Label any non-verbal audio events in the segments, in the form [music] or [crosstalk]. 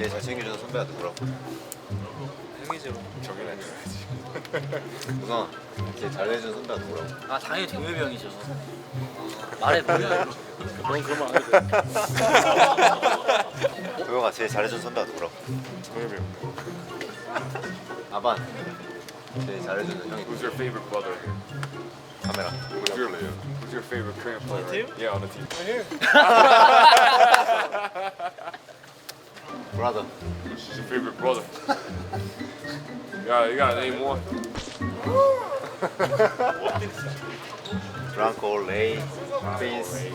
제일 잘 챙겨주는 선배가 누구라고? 형이죠. 정현아 줘야지 우성아 제일 잘해주는 선배가 누구라고? 아 당연히 동엽이 형이죠. 말해 뭐야? 넌 그러면 안 돼. 도영아 [laughs] 제일 잘해주는 선배가 누구라고? 동엽이 형. 아반 제일 잘해주는 형이 Who's your favorite brother? 카메라 Who's your Who's your favorite Korean player? On the team? Yeah, on the team. [laughs] [laughs] 브라더 Who's your favorite brother? Yeah, you gotta name one. 드랑코 레이 빈스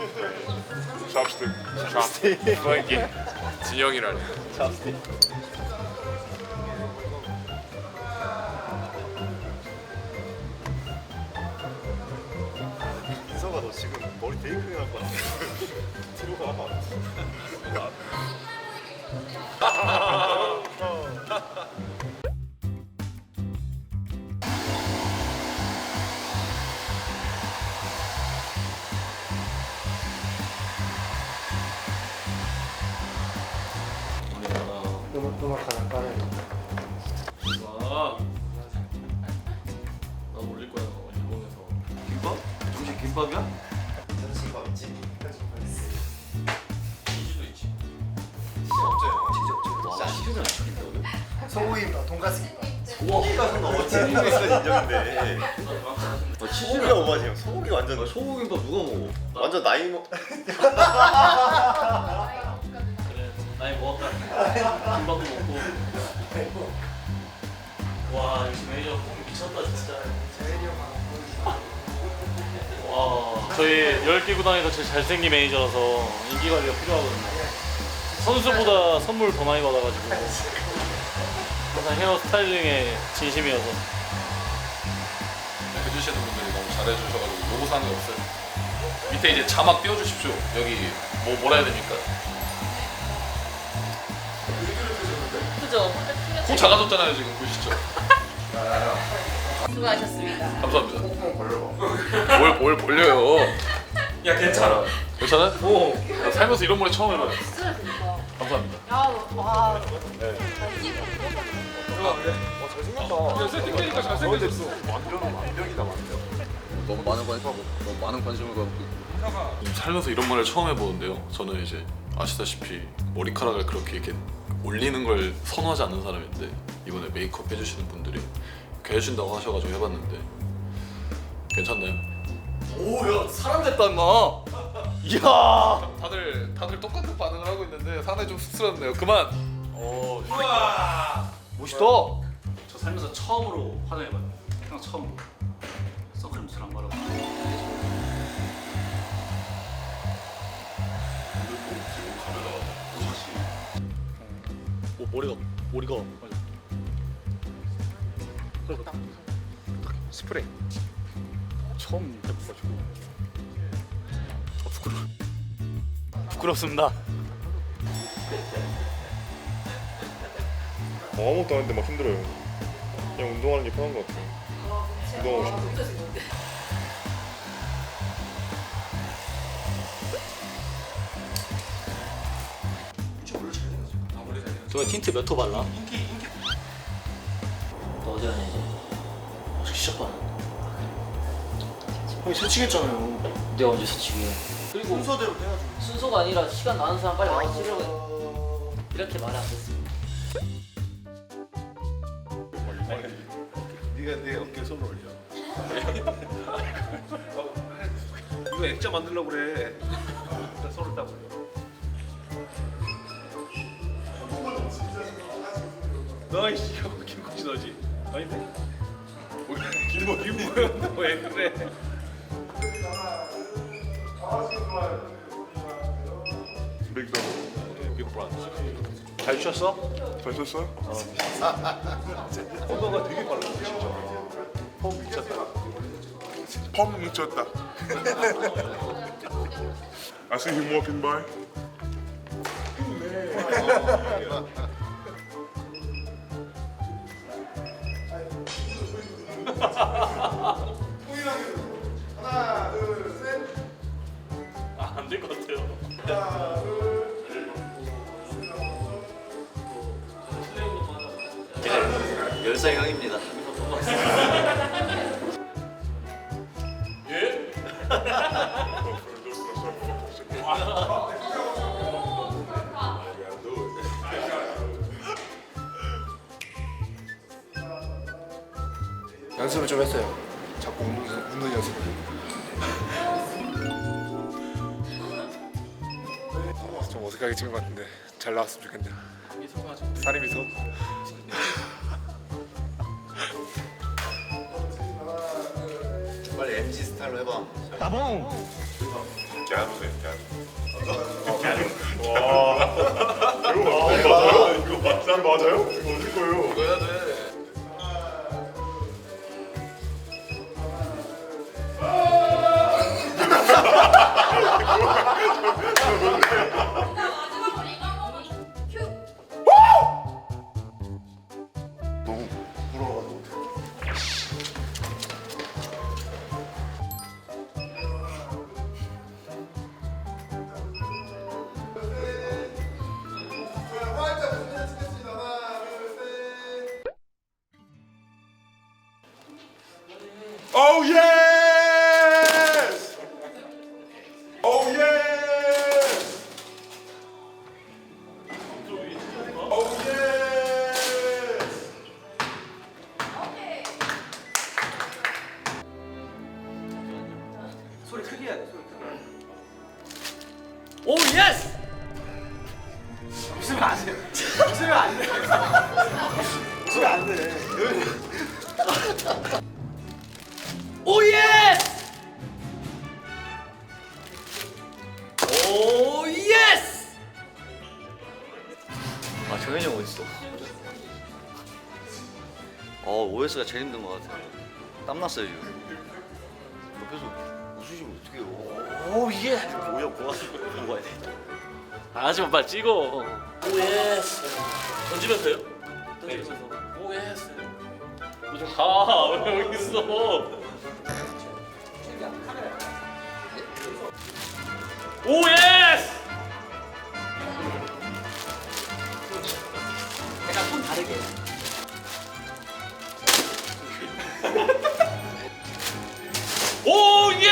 Chopstick. Chopstick. Blanky. 진영이라니. 찹스틱 민서가 너 지금 머리 되게 크게 아, 나 올릴 거야 일본에서. 김밥? 혹시 김밥이야? 소고기가 선 넘었지 소고기가 인정인데 아, 소고기가 오바지 소고기 완전 소고기밥 누가 먹어? 완전 나이 먹 [laughs] 그래, 나이 먹었다. 김밥도 먹고. 와, 역시 매니저 폼 미쳤다 진짜. 와, 저희 10개 구단에서 제일 잘생긴 매니저라서 인기 관리가 필요하거든요. 선수보다 선물 더 많이 받아가지고 [laughs] 항상 헤어 스타일링에 진심이어서 해주시는 분들이 너무 잘해주셔가지고 요구 사항이 없어요. 밑에 이제 자막 띄워주십시오. 여기 뭐 뭐라 해야 됩니까? 그죠? 코 작아졌잖아요 지금 보이시죠? 수고하셨습니다. 감사합니다. 뭘, 뭘 벌려요? 야 괜찮아 괜찮아? 오. 나 살면서 이런 머리 처음 해봐요. 진짜 재밌다. 감사합니다. 야, 와. 잘생겼다. 잘생겼어. 완전 완벽이다 완벽. 너무 많은 관심, 너무 많은 관심을 갖고 살면서 이런 말을 처음 해보는데요. 저는 이제 아시다시피 머리카락을 그렇게 이렇게 올리는 걸 선호하지 않는 사람인데 이번에 메이크업 해주시는 분들이 이렇게 해준다고 하셔가지고 해봤는데 괜찮나요? 오야 사람 됐다 임마 이야 다들 다들 똑같은 반응을 하고 있는데 상당히 좀 쑥스럽네요. 그만. 오 멋있다. 저 살면서 처음으로 화장해봐요 그냥 처음으로. 선크림 잘안 바르고. 오 머리가 머리가. 맞아 스프레이. 처음 해봐가지고. 어, 부끄러 부끄럽습니다 뭐 아무것도 안 했는데 막 힘들어요. 그냥 운동하는 게 편한 것 같아요. 운동하고 싶어. 저 틴트 몇 호 발라? 너 어디 가냐 이제? 어떻게 시작하는 형이 솔직했잖아요 내가 언제 서치기해? 그리고 순서대로 해야죠 순서가 아니라 시간 나는 사람 빨리 와서 치려고 해. 이렇게 말이 안 됐습 네가 내 어깨에 손을 올려. 이거 액자 만들려고 그래. 일단 손을 딱 올려. 너 이씨 이거 김국지 너지? 아닌데? 김모 김모야 너왜 그래? 빅더 빅 브란치. 잘 추셨어? 잘 썼어요? 언어가 되게 빨라 진짜. 폼 미쳤다. 펌 미쳤다. I see him walking by. 안될 것 같아요 자꾸 웃는, 웃는 연습을. 어, 좀 어색하게 찍은 것 같은데 잘 나왔으면 좋겠네요. 살이 미소. 빨리 MG 스타일로 해봐. 갸루네, 갸루. 와. 이거 맞아요? 이거 맞- 맞아요? 이거 어디 거예요? 이거 해야 돼. 제일 힘든 것 같아. 땀났어요 지금. 옆에서 웃으시면 어떡해요? 오 예! 뭐야 뭐야 뭐야 하지만 빨리 찍어. 오 예스. 던지면서요? 던지면서. 오 예스. 너좀 가. 왜 여기 있어? 오 예스. 약간 손 다르게 오 예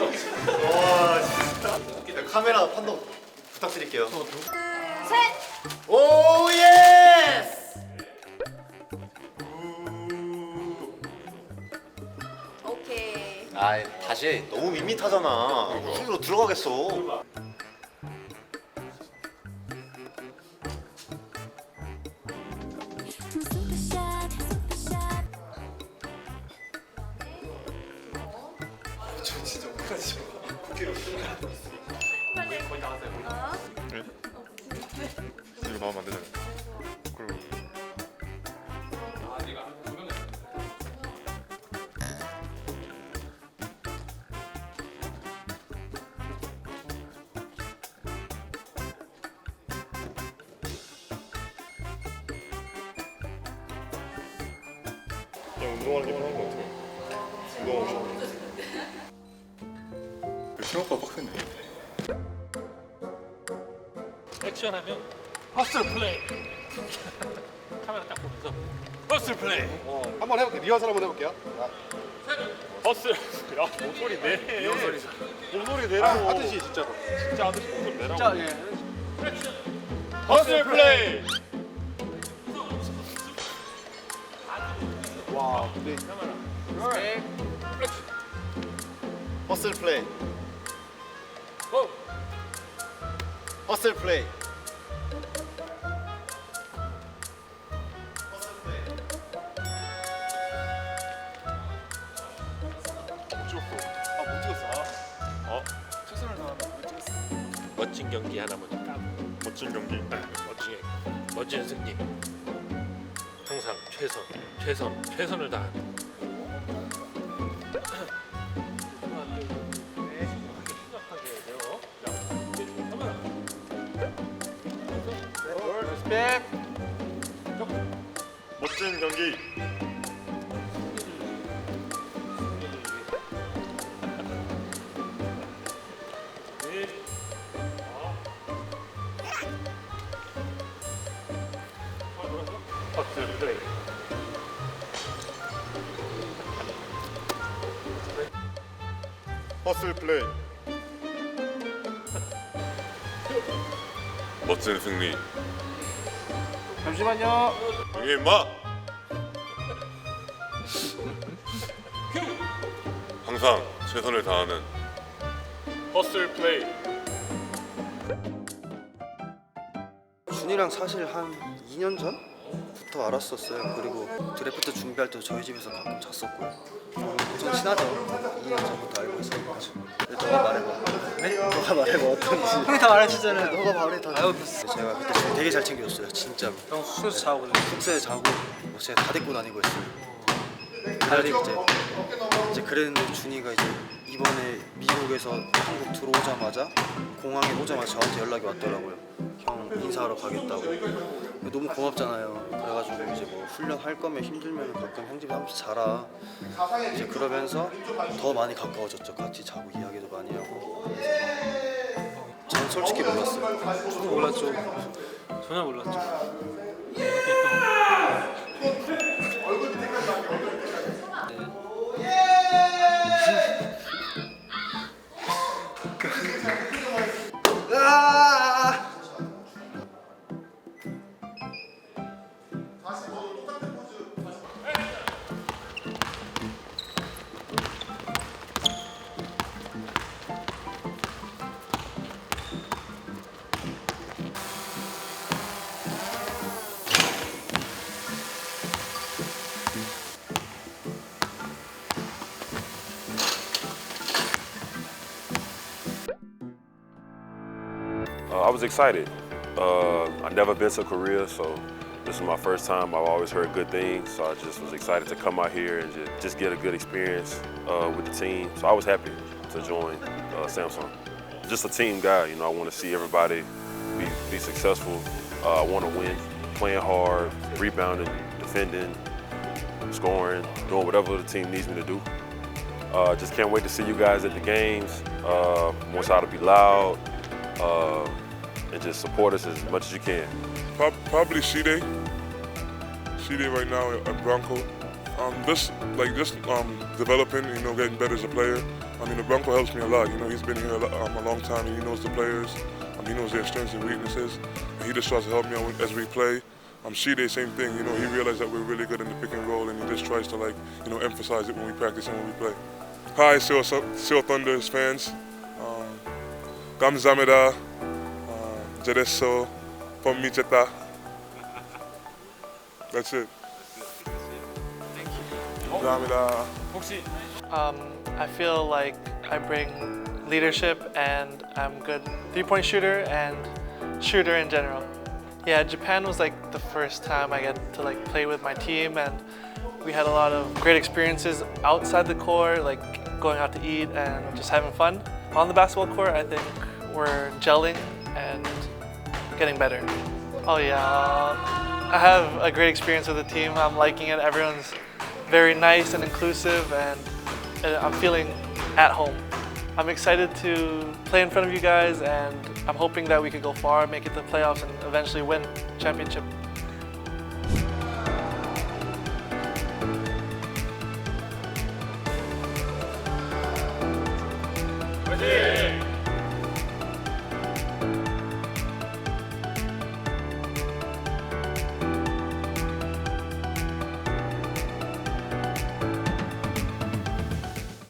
와 진짜 일단 카메라 판독 부탁드릴게요 둘, 셋. 오 예스! 오케이. 아 다시 해. 너무 밋밋하잖아 속으로 들어가겠어 이거 나오면 안 되잖아. 그리고 그냥 운동할 기분 하는 거 같아요. 운동하고 싶어. 생각보다 빡세네. 액션하면 허슬 플레이. 카메라 딱 보면서 허슬 플레이. 한번 해볼게요. 리허설 한번 해볼게요. 허슬. 야 목소리 내. 리허설이. 목소리 내라고. 하듯이 진짜로. 진짜 하듯이 목소리 내라고. 진짜 예. 허슬 플레이. 와, 근데 허슬 플레이 고. 허슬 플레이 멋진 경기 하나 먼저 딱 멋진 경기. 멋진 멋진 승리. 항상 최선, 최선, 최선을 다하는. 멋진 경기. 허슬 플레이. 멋진 승리. 잠시만요. 여기 임마. 항상 최선을 다하는 허슬 플레이. 준이랑 사실 한 2년 전 부터 알았었어요. 그리고 드래프트 준비할 때 저희 집에서 가끔 잤었고요. 엄청 친하죠. 2년 전부터 알고 있으니까. 너가 말해봐. 네? 너가 말해봐 어떤지. 형이 다 말해주잖아요. 너가 말해 다. 아유, 제가 그때 되게 잘 챙겨줬어요. 진짜로. 형 숙소에서 자고 숙소에 자고 뭐 제가 다 데리고 다니고 했어요. 그날이 이제 이제 그랬는데 준이가 이제 이번에 미국에서 한국 들어오자마자 공항에 오자마자 저한테 연락이 왔더라고요. 형 인사하러 가겠다고. 너무 고맙잖아요. 그래가지고 이제 뭐 훈련 할 거면 힘들면 가끔 형 집에 한 번씩 자라. 이제 그러면서 더 많이 가까워졌죠. 같이 자고 이야기도 많이 하고. 저는 솔직히 몰랐어요. 저도 몰랐죠. 전혀 몰랐죠. I was excited. Uh, I never been to Korea, so this is my first time. I've always heard good things, so I just was excited to come out here and just, just get a good experience uh, with the team. So I was happy to join uh, Samsung. Just a team guy, you know. I want to see everybody be, be successful. Uh, I want to win, playing hard, rebounding, defending, scoring, doing whatever the team needs me to do. Uh, just can't wait to see you guys at the games. Uh, want y'all to be loud uh, and just support us as much as you can. Prob- probably Shide. Shide right now at Bronco. Um, just like just um, developing, you know, getting better as a player. I mean, the Bronco helps me a lot. You know, he's been here a, um, a long time and he knows the players. Um, he knows their strengths and weaknesses. And he just tries to help me out as we play. Um, Shide, same thing. You know, he realized that we're really good in the pick and roll, and he just tries to like, you know, emphasize it when we practice and when we play. Hi, Seal, Thunders fans. Um, 감 adereço, pomijeta. That's it. Dramida. Um, I feel like I bring leadership and I'm good three-point shooter and shooter in general. Yeah, Japan was like the first time I got to like play with my team and we had a lot of great experiences outside the court, like going out to eat and just having fun. On the basketball court, I think we're gelling getting better. Oh yeah, I have a great experience with the team. I'm liking it. Everyone's very nice and inclusive, and, and I'm feeling at home. I'm excited to play in front of you guys, and I'm hoping that we could go far, make it to the playoffs, and eventually win championship.